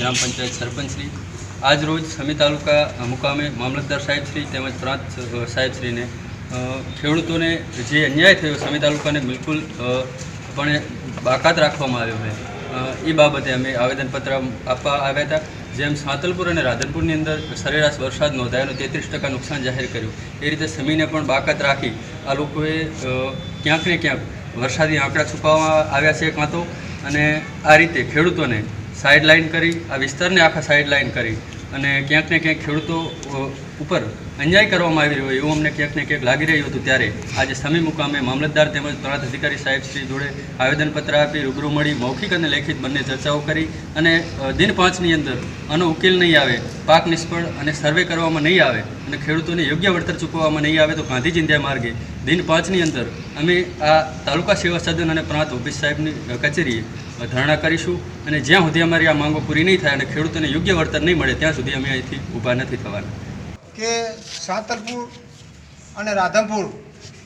ગ્રામ પંચાયત સરપંચશ્રી આજ રોજ સમી તાલુકા મુકામે મામલતદાર સાહેબશ્રી તેમજ પ્રાંત સાહેબશ્રીને ખેડૂતોને જે અન્યાય થયો સમી તાલુકાને બિલકુલ પણ બાકાત રાખવામાં આવ્યો છે. એ બાબતે અમે આવેદનપત્ર આપવા આવ્યા હતા. જેમ સાંતલપુર અને રાધનપુરની અંદર સરેરાશ વરસાદ નોંધાયેલો તેત્રીસ ટકા નુકસાન જાહેર કર્યું. એ રીતે સમીને પણ બાકાત રાખી આ લોકોએ ક્યાંક ને ક્યાંક વરસાદી આંકડા છુપાવવામાં આવ્યા છે કાં તો. અને આ રીતે ખેડૂતોને સાઇડલાઇન કરી આ વિસ્તારને આખા સાઇડલાઇન કરી અને ક્યાંક ને ક્યાંક ખેડૂતો ઉપર અન્યાય કરવામાં આવી રહ્યો એવું અમને ક્યાંક ને ક્યાંક લાગી રહ્યું હતું ત્યારે. આજે સમી મુકામે મામલતદાર તેમજ પ્રાંત અધિકારી સાહેબ શ્રી જોડે આવેદનપત્ર આપી રૂબરૂ મળી મૌખિક અને લેખિત બંને ચર્ચાઓ કરી અને દિન પાંચની અંદર આનો ઉકેલ નહીં આવે, પાક નિષ્ફળ અને સર્વે કરવામાં નહીં આવે અને ખેડૂતોને યોગ્ય વળતર ચૂકવવામાં નહીં આવે તો ગાંધી ચિંધ્યા માર્ગે. દિન પાંચની અંદર અમે આ તાલુકા સેવા સદન અને પ્રાંત ઓફિસ સાહેબની કચેરીએ ધરણા કરીશું અને જ્યાં સુધી અમારી આ માંગો પૂરી નહીં થાય અને ખેડૂતોને યોગ્ય વળતર નહીં મળે ત્યાં સુધી અમે અહીંથી ઊભા નથી થવાના. કે સાંતલપુર અને રાધનપુર.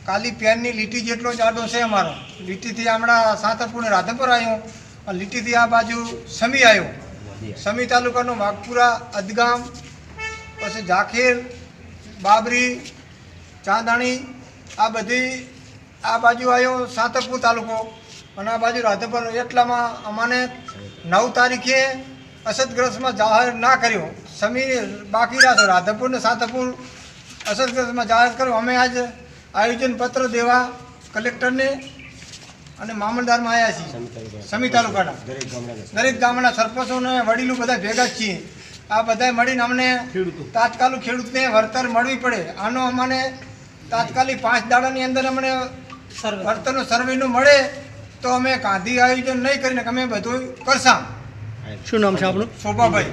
કાલી પેનની લીટી જેટલો જ છે અમારો. લીટીથી હમણાં સાંતલપુર ને રાધનપુર આવ્યો અને લીટીથી આ બાજુ સમી આવ્યો. સમી તાલુકાનો વાઘપુરા, અદગામ, પછી ઝાખીર, બાબરી, ચાંદાણી, આ બધી આ બાજુ આવ્યો સાંતલપુર તાલુકો. અને આ બાજુ રાધનપુર એટલામાં અમાને નવ તારીખે અસદગ્રસ્તમાં જાહેર ના કર્યો. સમી બાકી રાખો રાધપુર ને સાંતલપુર અસરગ્રસ્તમાં જાહેર કરો. અમે આજ આયોજન પત્ર દેવા કલેક્ટરને અને મામલદારમાં આવ્યા છીએ. સમી તાલુકાના. દરેક ગામના સરપંચોને વડીલો બધા ભેગા જ છીએ. આ બધા મળીને અમને તાત્કાલિક ખેડૂતને વળતર મળવી પડે. આનો અમને તાત્કાલિક પાંચ દાડાની અંદર અમને વળતરનો સર્વેનું મળે તો અમે ગાંધી આયોજન નહીં કરીને અમે બધું કરશા. શું નામ છે આપણું? શોભાભાઈ.